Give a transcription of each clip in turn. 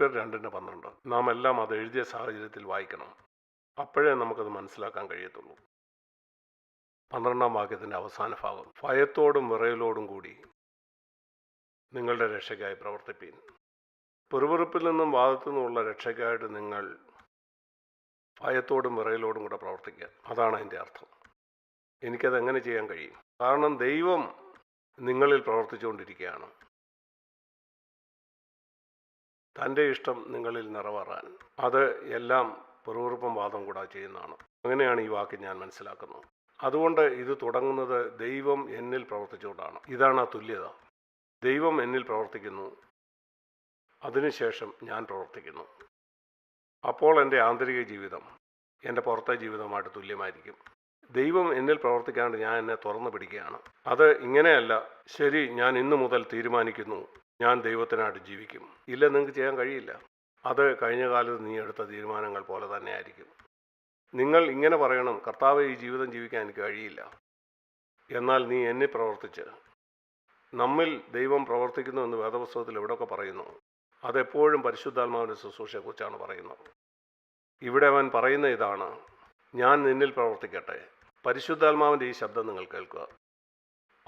ഫിലിപ്പിയർ രണ്ടിന്റെ പന്ത്രണ്ട്. നാം എല്ലാം അത് എഴുതിയ സാഹചര്യത്തിൽ വായിക്കണം. അപ്പോഴേ നമുക്കത് മനസ്സിലാക്കാൻ കഴിയത്തുള്ളൂ. പന്ത്രണ്ടാം വാക്യത്തിന്റെ അവസാന ഭാഗം. ഭയത്തോടും വിറയലോടും കൂടി നിങ്ങളുടെ രക്ഷയ്ക്കായി പ്രവർത്തിപ്പീൻ. പെറുപെറുപ്പിൽ നിന്നും വാദത്തു നിന്നുമുള്ള രക്ഷയ്ക്കായിട്ട് നിങ്ങൾ ഭയത്തോടും വിറയലോടും കൂടെ പ്രവർത്തിക്കുക. അതാണ് അതിന്റെ അർത്ഥം. എനിക്കത് എങ്ങനെ ചെയ്യാൻ കഴിയും? കാരണം ദൈവം നിങ്ങളിൽ പ്രവർത്തിച്ചുകൊണ്ടിരിക്കുകയാണ്. തന്റെ ഇഷ്ടം നിങ്ങളിൽ നിറവേറാൻ. അത് എല്ലാം പെറുപെറുപ്പും വാദം കൂടാതെ ചെയ്യുന്നതാണ്. അങ്ങനെയാണ് ഈ വാക്ക് ഞാൻ മനസ്സിലാക്കുന്നത്. അതുകൊണ്ട് ഇത് തുടങ്ങുന്നത് ദൈവം എന്നിൽ പ്രവർത്തിച്ചുകൊണ്ടാണ്. ഇതാണ് ആ തുല്യത. ദൈവം എന്നിൽ പ്രവർത്തിക്കുന്നു. അതിനുശേഷം ഞാൻ പ്രവർത്തിക്കുന്നു. അപ്പോൾ എന്റെ ആന്തരിക ജീവിതം എന്റെ പുറത്തെ ജീവിതമായിട്ട് തുല്യമായിരിക്കും. ദൈവം എന്നിൽ പ്രവർത്തിക്കാണ്ട് ഞാൻ എന്നെ തുറന്നു പിടിക്കുകയാണ്. അത് ഇങ്ങനെയല്ല. ശരി ഞാൻ ഇന്നു മുതൽ തീരുമാനിക്കുന്നു. ഞാൻ ദൈവത്തിനായിട്ട് ജീവിക്കും. ഇല്ല നിങ്ങൾക്ക് ചെയ്യാൻ കഴിയില്ല. അത് കഴിഞ്ഞ കാലത്ത് നീ എടുത്ത തീരുമാനങ്ങൾ പോലെ തന്നെ ആയിരിക്കും നിങ്ങൾ ഇങ്ങനെ പറയണം കർത്താവ് ഈ ജീവിതം ജീവിക്കാൻ എനിക്ക് കഴിയില്ല. എന്നാൽ നീ എന്നെ പ്രവർത്തിച്ച്. നമ്മിൽ ദൈവം പ്രവർത്തിക്കുന്നു എന്ന് വേദപുസ്തകത്തിൽ എവിടെയൊക്കെ പറയുന്നു. അതെപ്പോഴും പരിശുദ്ധാത്മാവിന്റെ ശുശ്രൂഷയെക്കുറിച്ചാണ് പറയുന്നത് ഇവിടെ അവൻ പറയുന്ന ഇതാണ് ഞാൻ നിന്നിൽ പ്രവർത്തിക്കട്ടെ. പരിശുദ്ധാത്മാവിന്റെ ഈ ശബ്ദം നിങ്ങൾ കേൾക്കുക.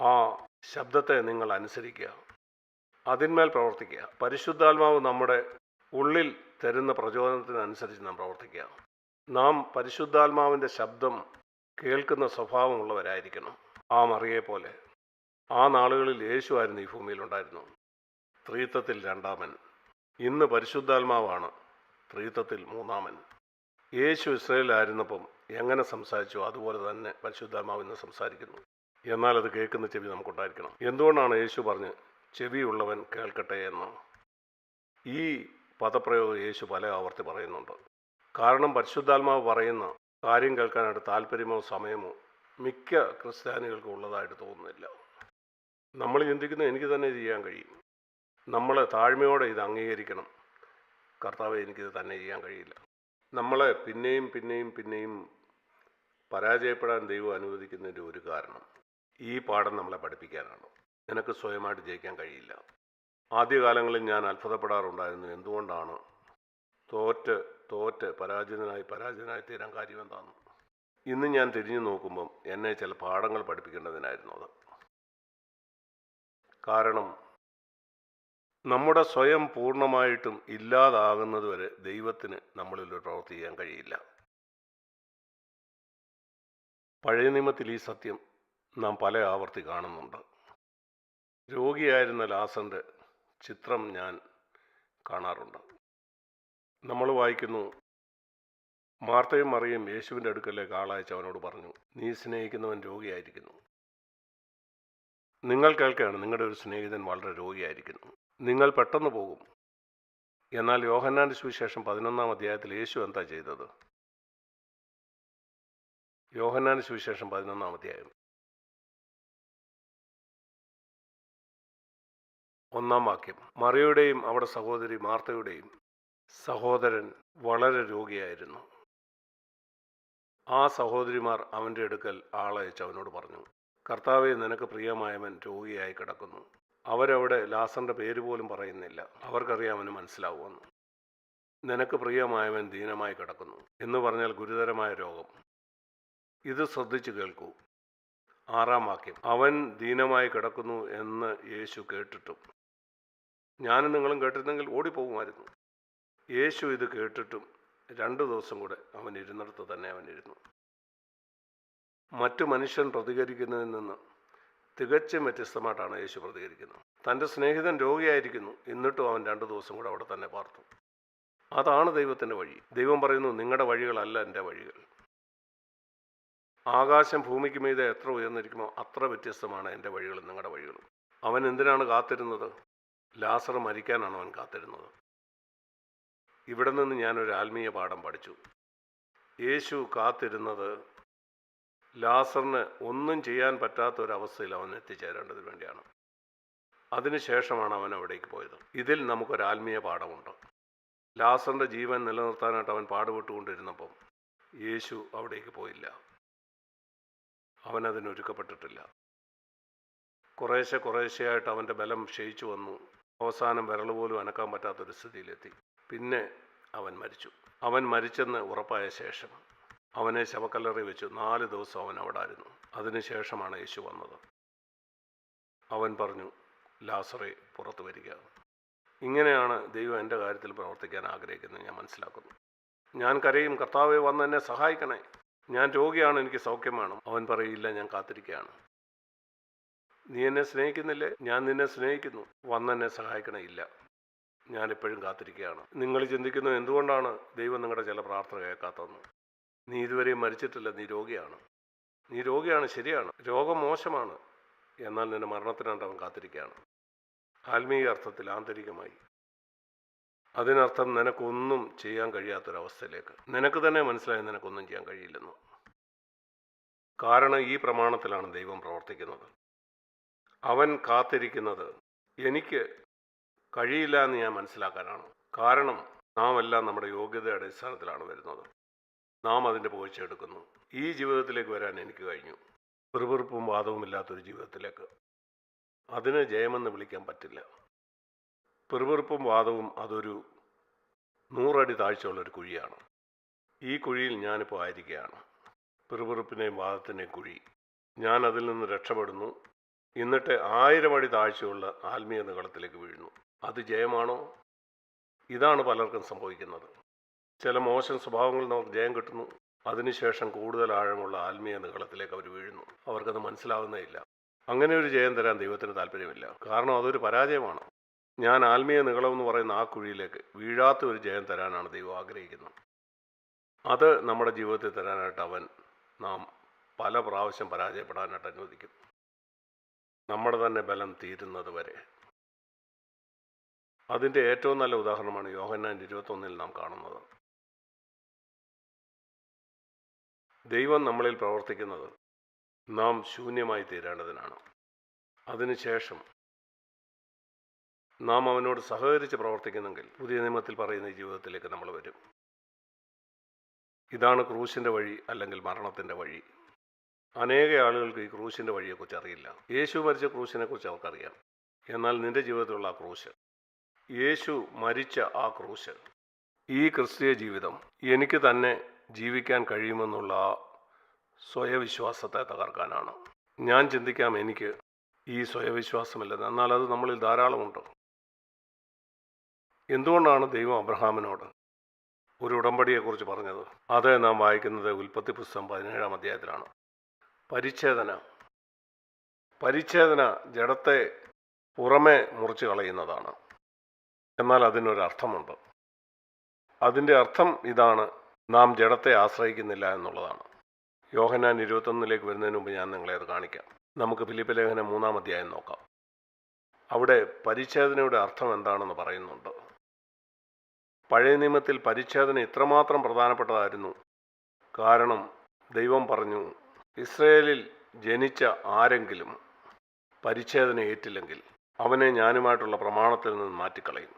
ആ ശബ്ദത്തെ നിങ്ങൾ അനുസരിക്കുക. അതിന്മേൽ പ്രവർത്തിക്കുക. പരിശുദ്ധാത്മാവ് നമ്മുടെ ഉള്ളിൽ തരുന്ന പ്രചോദനത്തിനനുസരിച്ച് നാം പ്രവർത്തിക്കുക. നാം പരിശുദ്ധാത്മാവിന്റെ ശബ്ദം കേൾക്കുന്ന സ്വഭാവമുള്ളവരായിരിക്കണം. ആ മറിയെ പോലെ ആ നാളുകളിൽ യേശു ആയിരുന്നു ഈ ഭൂമിയിലുണ്ടായിരുന്നു ത്രീത്വത്തിൽ രണ്ടാമൻ. ഇന്ന് പരിശുദ്ധാത്മാവാണ് ത്രീത്വത്തിൽ മൂന്നാമൻ. യേശു ഇസ്രയേലായിരുന്നപ്പം എങ്ങനെ സംസാരിച്ചു? അതുപോലെ തന്നെ പരിശുദ്ധാത്മാവ് ഇന്ന് സംസാരിക്കുന്നു. എന്നാൽ അത് കേൾക്കുന്ന ചെവി നമുക്കുണ്ടായിരിക്കണം. എന്തുകൊണ്ടാണ് യേശു പറഞ്ഞ് ചെവിയുള്ളവൻ കേൾക്കട്ടെ എന്ന്. ഈ പദപ്രയോഗം യേശു പല ആവർത്തി പറയുന്നുണ്ട്. കാരണം പരിശുദ്ധാത്മാവ് പറയുന്ന കാര്യം കേൾക്കാനായിട്ട് താല്പര്യമോ സമയമോ മിക്ക ക്രിസ്ത്യാനികൾക്കും ഉള്ളതായിട്ട് തോന്നുന്നില്ല. നമ്മൾ ചിന്തിക്കുന്നത് എനിക്ക് തന്നെ ചെയ്യാൻ കഴിയും. നമ്മൾ താഴ്മയോടെ ഇത് അംഗീകരിക്കണം. കർത്താവ് എനിക്കിത് തന്നെ ചെയ്യാൻ കഴിയില്ല. നമ്മളെ പിന്നെയും പിന്നെയും പിന്നെയും പരാജയപ്പെടാൻ ദൈവം അനുവദിക്കുന്നതിന്റെ ഒരു കാരണം ഈ പാഠം നമ്മളെ പഠിപ്പിക്കാനാണ്. നിനക്ക് സ്വയമായിട്ട് ജയിക്കാൻ കഴിയില്ല. ആദ്യകാലങ്ങളിൽ ഞാൻ അത്ഭുതപ്പെടാറുണ്ടായിരുന്നു. എന്തുകൊണ്ടാണ്? തോറ്റ് തോറ്റ് പരാജിതനായി പരാജിതനായി തീരാൻ കാര്യം എന്താണ് ഇന്ന് ഞാൻ തിരിഞ്ഞു നോക്കുമ്പം എന്നെ ചില പാഠങ്ങൾ പഠിപ്പിക്കേണ്ടതിനായിരുന്നു അത്. കാരണം നമ്മുടെ സ്വയം പൂർണമായിട്ടും ഇല്ലാതാകുന്നതുവരെ ദൈവത്തിന് നമ്മളിൽ പ്രവൃത്തി ചെയ്യാൻ കഴിയില്ല. പഴയ നിയമത്തിൽ ഈ സത്യം നാം പല ആവർത്തി കാണുന്നുണ്ട്. രോഗിയായിരുന്ന ലാസന്റെ ചിത്രം ഞാൻ കാണാറുണ്ട്. നമ്മൾ വായിക്കുന്നു മാർത്തയും മറിയും യേശുവിന്റെ അടുക്കലേക്ക് ആളയച്ച് അവനോട് പറഞ്ഞു നീ സ്നേഹിക്കുന്നവൻ രോഗിയായിരിക്കുന്നു. നിങ്ങൾ കേൾക്കുകയാണ് നിങ്ങളുടെ ഒരു സ്നേഹിതൻ വളരെ രോഗിയായിരിക്കുന്നു. നിങ്ങൾ പെട്ടെന്ന് പോകും. എന്നാൽ യോഹന്നാന്റെ സുവിശേഷം പതിനൊന്നാം അധ്യായത്തിൽ യേശു എന്താ ചെയ്തത്? യോഹന്നാന്റെ സുവിശേഷം പതിനൊന്നാം അധ്യായം. ഒന്നാം വാക്യം. മറിയുടെയും അവിടെ സഹോദരി മാർത്തയുടെയും സഹോദരൻ വളരെ രോഗിയായിരുന്നു. ആ സഹോദരിമാർ അവന്റെ അടുക്കൽ ആളയച്ച് അവനോട് പറഞ്ഞു കർത്താവെ നിനക്ക് പ്രിയമായവൻ രോഗിയായി കിടക്കുന്നു. അവരവിടെ ലാസറിന്റെ പേര് പോലും പറയുന്നില്ല. അവർക്കറിയാം അവന് മനസ്സിലാവുമെന്ന്. നിനക്ക് പ്രിയമായവൻ ദീനമായി കിടക്കുന്നു എന്ന് പറഞ്ഞാൽ ഗുരുതരമായ രോഗം. ഇത് ശ്രദ്ധിച്ചു കേൾക്കൂ. ആറാം വാക്യം. അവൻ ദീനമായി കിടക്കുന്നു എന്ന് യേശു കേട്ടിട്ടും ഞാനും നിങ്ങളും കേട്ടിരുന്നെങ്കിൽ ഓടിപ്പോകുമായിരുന്നു. യേശു ഇത് കേട്ടിട്ടും രണ്ടു ദിവസം കൂടെ അവൻ ഇരുന്നിടത്ത് തന്നെ അവൻ ഇരുന്നു. മറ്റു മനുഷ്യൻ പ്രതികരിക്കുന്നതിൽ നിന്ന് തികച്ചും വ്യത്യസ്തമായിട്ടാണ് യേശു പ്രതികരിക്കുന്നത്. തന്റെ സ്നേഹിതൻ രോഗിയായിരിക്കുന്നു. എന്നിട്ടും അവൻ രണ്ടു ദിവസം കൂടെ അവിടെ തന്നെ പാർത്തു. അതാണ് ദൈവത്തിന്റെ വഴി. ദൈവം പറയുന്നു നിങ്ങളുടെ വഴികളല്ല എന്റെ വഴികൾ. ആകാശം ഭൂമിക്ക് മീതെ എത്ര ഉയർന്നിരിക്കുമോ അത്ര വ്യത്യസ്തമാണ് എന്റെ വഴികളും നിങ്ങളുടെ വഴികളും. അവൻ എന്തിനാണ് കാത്തിരുന്നത്? ലാസർ മരിക്കാനാണ് അവൻ കാത്തിരുന്നത്. ഇവിടെ നിന്ന് ഞാനൊരു ആത്മീയ പാഠം പഠിച്ചു. യേശു കാത്തിരുന്നത് ലാസറിന് ഒന്നും ചെയ്യാൻ പറ്റാത്ത ഒരു ഒരവസ്ഥയിൽ അവൻ എത്തിച്ചേരേണ്ടതിന് വേണ്ടിയാണ്. അതിനുശേഷമാണ് അവൻ അവിടേക്ക് പോയത്. ഇതിൽ നമുക്കൊരു ആത്മീയ പാഠമുണ്ട്. ലാസറിന്റെ ജീവൻ നിലനിർത്താനായിട്ട് അവൻ പാടുപെട്ടുകൊണ്ടിരുന്നപ്പം യേശു അവിടേക്ക് പോയില്ല. അവൻ അതിനൊരുക്കപ്പെട്ടിട്ടില്ല കുറേശ്ശെ കുറേശ്ശെയായിട്ട് അവന്റെ ബലം ക്ഷയിച്ചു വന്നു. അവസാനം വിരൽ പോലും അനക്കാൻ പറ്റാത്തൊരു സ്ഥിതിയിലെത്തി. പിന്നെ അവൻ മരിച്ചു. അവൻ മരിച്ചെന്ന് ഉറപ്പായ ശേഷം അവനെ ശവക്കല്ലറി വെച്ചു. നാല് ദിവസം അവൻ അവിടെ ആയിരുന്നു അതിനുശേഷമാണ് യേശു വന്നത്. അവൻ പറഞ്ഞു ലാസറെ പുറത്തു വരിക. ഇങ്ങനെയാണ് ദൈവം എന്റെ കാര്യത്തിൽ പ്രവർത്തിക്കാൻ ആഗ്രഹിക്കുന്നത്. ഞാൻ മനസ്സിലാക്കുന്നു. ഞാൻ കരയും. കർത്താവെ വന്ന് എന്നെ സഹായിക്കണേ. ഞാൻ രോഗിയാണ്. എനിക്ക് സൗഖ്യം വേണം. അവൻ പറയില്ല ഞാൻ കാത്തിരിക്കുകയാണ് നീ എന്നെ സ്നേഹിക്കുന്നില്ലേ? ഞാൻ നിന്നെ സ്നേഹിക്കുന്നു. വന്നെന്നെ സഹായിക്കണേ ഇല്ല ഞാൻ എപ്പോഴും കാത്തിരിക്കുകയാണ്. നിങ്ങൾ ചിന്തിക്കുന്നു എന്തുകൊണ്ടാണ് ദൈവം നിങ്ങളുടെ ചില പ്രാർത്ഥന കേൾക്കാത്തതെന്ന്? നീ ഇതുവരെയും മരിച്ചിട്ടില്ല. നീ രോഗിയാണ്. നീ രോഗിയാണ് ശരിയാണ്. രോഗം മോശമാണ്. എന്നാൽ നിന്റെ മരണത്തിനാണ്ട് അവൻ കാത്തിരിക്കുകയാണ്. ആത്മീയ അർത്ഥത്തിൽ ആന്തരികമായി. അതിനർത്ഥം നിനക്കൊന്നും ചെയ്യാൻ കഴിയാത്തൊരവസ്ഥയിലേക്ക്. നിനക്ക് തന്നെ മനസ്സിലായി നിനക്കൊന്നും ചെയ്യാൻ കഴിയില്ലെന്ന്. കാരണം ഈ പ്രമാണത്തിലാണ് ദൈവം പ്രവർത്തിക്കുന്നത്. അവൻ കാത്തിരിക്കുന്നത്. എനിക്ക് കഴിയില്ല എന്ന് ഞാൻ മനസ്സിലാക്കാനാണ്. കാരണം നാം എല്ലാം നമ്മുടെ യോഗ്യതയുടെ അടിസ്ഥാനത്തിലാണ് വരുന്നത്. നാം അതിന്റെ പുകഴ്ച എടുക്കുന്നു. ഈ ജീവിതത്തിലേക്ക് വരാൻ എനിക്ക് കഴിഞ്ഞു. വെറുവെറുപ്പും വാദവും ഇല്ലാത്തൊരു ജീവിതത്തിലേക്ക്. അതിന് ജയമെന്ന് വിളിക്കാൻ പറ്റില്ല. പെറുപെറുപ്പും വാദവും അതൊരു നൂറടി താഴ്ചയുള്ളൊരു കുഴിയാണ്. ഈ കുഴിയിൽ ഞാനിപ്പോൾ ആയിരിക്കുകയാണ്. പെറുപെറുപ്പിനെയും വാദത്തിന്റെയും കുഴി. ഞാൻ അതിൽ നിന്ന് രക്ഷപ്പെടുന്നു. എന്നിട്ട് ആയിരം അടി താഴ്ചയുള്ള ആത്മീയ നികളത്തിലേക്ക് വീഴുന്നു. അത് ജയമാണോ? ഇതാണ് പലർക്കും സംഭവിക്കുന്നത്. ചില മോശം സ്വഭാവങ്ങൾ നമുക്ക് ജയം കിട്ടുന്നു. അതിനുശേഷം കൂടുതൽ ആഴമുള്ള ആത്മീയ നികളത്തിലേക്ക് അവർ വീഴുന്നു. അവർക്കത് മനസ്സിലാവുന്നേ ഇല്ല. അങ്ങനെ ഒരു ജയം തരാൻ ദൈവത്തിന് താല്പര്യമില്ല കാരണം അതൊരു പരാജയമാണ്. ഞാൻ ആത്മീയ നികളം എന്ന് പറയുന്ന ആ കുഴിയിലേക്ക് വീഴാത്ത ഒരു ജയം തരാനാണ് ദൈവം ആഗ്രഹിക്കുന്നത്. അത് നമ്മുടെ ജീവിതത്തിൽ തരാനായിട്ട് അവൻ നാം പല പ്രാവശ്യം പരാജയപ്പെടാനായിട്ട് അനുവദിക്കും. നമ്മുടെ തന്നെ ബലം തീരുന്നത് വരെ. അതിന്റെ ഏറ്റവും നല്ല ഉദാഹരണമാണ് യോഹന്നാൻ ഇരുപത്തൊന്നിൽ നാം കാണുന്നത്. ദൈവം നമ്മളിൽ പ്രവർത്തിക്കുന്നത് നാം ശൂന്യമായി തീരേണ്ടതിനാണ്. അതിനുശേഷം നാം അവനോട് സഹകരിച്ച് പ്രവർത്തിക്കുന്നെങ്കിൽ പുതിയ നിയമത്തിൽ പറയുന്ന ജീവിതത്തിലേക്ക് നമ്മൾ വരും. ഇതാണ് ക്രൂശിന്റെ വഴി അല്ലെങ്കിൽ മരണത്തിന്റെ വഴി. അനേക ആളുകൾക്ക് ഈ ക്രൂശിന്റെ വഴിയെക്കുറിച്ച് അറിയില്ല. യേശു മരിച്ച ക്രൂശിനെക്കുറിച്ച് അവർക്കറിയാം. എന്നാൽ നിന്റെ ജീവിതത്തിലുള്ള ആ ക്രൂശ്. യേശു മരിച്ച ആ ക്രൂശ്. ഈ ക്രിസ്തീയ ജീവിതം എനിക്ക് തന്നെ ജീവിക്കാൻ കഴിയുമെന്നുള്ള ആ സ്വയവിശ്വാസത്തെ തകർക്കാനാണ്. ഞാൻ ചിന്തിക്കാം എനിക്ക് ഈ സ്വയവിശ്വാസമില്ലെന്ന്. എന്നാൽ അത് നമ്മളിൽ ധാരാളമുണ്ട് എന്തുകൊണ്ടാണ് ദൈവം അബ്രഹാമിനോട് ഒരു ഉടമ്പടിയെക്കുറിച്ച് പറഞ്ഞത്? അത് നാം വായിക്കുന്നത് ഉൽപ്പത്തി പുസ്തകം പതിനേഴാം അധ്യായത്തിലാണ്. പരിച്ഛേദന. പരിച്ഛേദന ജഡത്തെ പുറമെ മുറിച്ച് കളയുന്നതാണ്. എന്നാൽ അതിനൊരർത്ഥമുണ്ട്. അതിന്റെ അർത്ഥം ഇതാണ്. നാം ജഡത്തെ ആശ്രയിക്കുന്നില്ല എന്നുള്ളതാണ്. യോഹനാൻ ഇരുപത്തൊന്നിലേക്ക് വരുന്നതിന് മുമ്പ് ഞാൻ നിങ്ങളെ അത് കാണിക്കാം. നമുക്ക് ഫിലിപ്പ് ലേഖനം മൂന്നാം അധ്യായം നോക്കാം. അവിടെ പരിച്ഛേദനയുടെ അർത്ഥം എന്താണെന്ന് പറയുന്നുണ്ട്. പഴയ നിയമത്തിൽ പരിച്ഛേദന ഇത്രമാത്രം പ്രധാനപ്പെട്ടതായിരുന്നു. കാരണം ദൈവം പറഞ്ഞു ഇസ്രയേലിൽ ജനിച്ച ആരെങ്കിലും പരിച്ഛേദന ഏറ്റില്ലെങ്കിൽ അവനെ ഞാനുമായിട്ടുള്ള പ്രമാണത്തിൽ നിന്ന് മാറ്റിക്കളയും.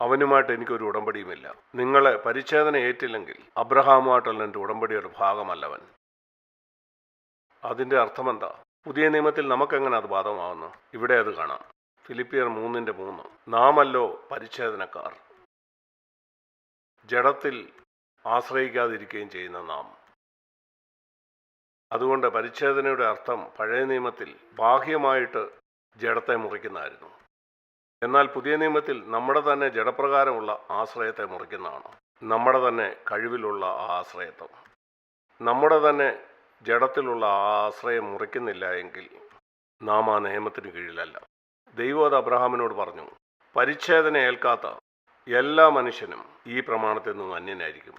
അവനുമായിട്ട് എനിക്കൊരു ഉടമ്പടിയുമില്ല. നിങ്ങളെ പരിച്ഛേദന ഏറ്റില്ലെങ്കിൽ അബ്രഹാമുമായിട്ടുള്ള എന്റെ ഉടമ്പടിയുടെ ഭാഗമല്ലവൻ. അതിന്റെ അർത്ഥമെന്താ? പുതിയ നിയമത്തിൽ നമുക്കെങ്ങനെ അത് ബാധകമാവുന്നു? ഇവിടെ അത് കാണാം. ഫിലിപ്പിയർ മൂന്നിന്റെ മൂന്ന്. നാമല്ലോ പരിച്ഛേദനക്കാർ. ജഡത്തിൽ ആശ്രയിക്കാതിരിക്കുകയും ചെയ്യുന്ന നാം. അതുകൊണ്ട് പരിച്ഛേദനയുടെ അർത്ഥം പഴയ നിയമത്തിൽ ബാഹ്യമായിട്ട് ജഡത്തെ മുറിക്കുന്നതായിരുന്നു. എന്നാൽ പുതിയ നിയമത്തിൽ നമ്മുടെ തന്നെ ജഡപ്രകാരമുള്ള ആശ്രയത്തെ മുറിക്കുന്നതാണ്. നമ്മുടെ തന്നെ കഴിവിലുള്ള ആ ആശ്രയത്വം. നമ്മുടെ തന്നെ ജഡത്തിലുള്ള ആ ആശ്രയം മുറിക്കുന്നില്ല എങ്കിൽ നാം ആ നിയമത്തിന് കീഴിലല്ല. ദൈവം അബ്രഹാമിനോട് പറഞ്ഞു പരിച്ഛേദന ഏൽക്കാത്ത എല്ലാ മനുഷ്യനും ഈ പ്രമാണത്തിൽ നിന്നും അന്യനായിരിക്കും.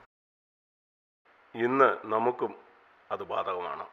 ഇന്ന് നമുക്കും അത് ബാധകമാണ്.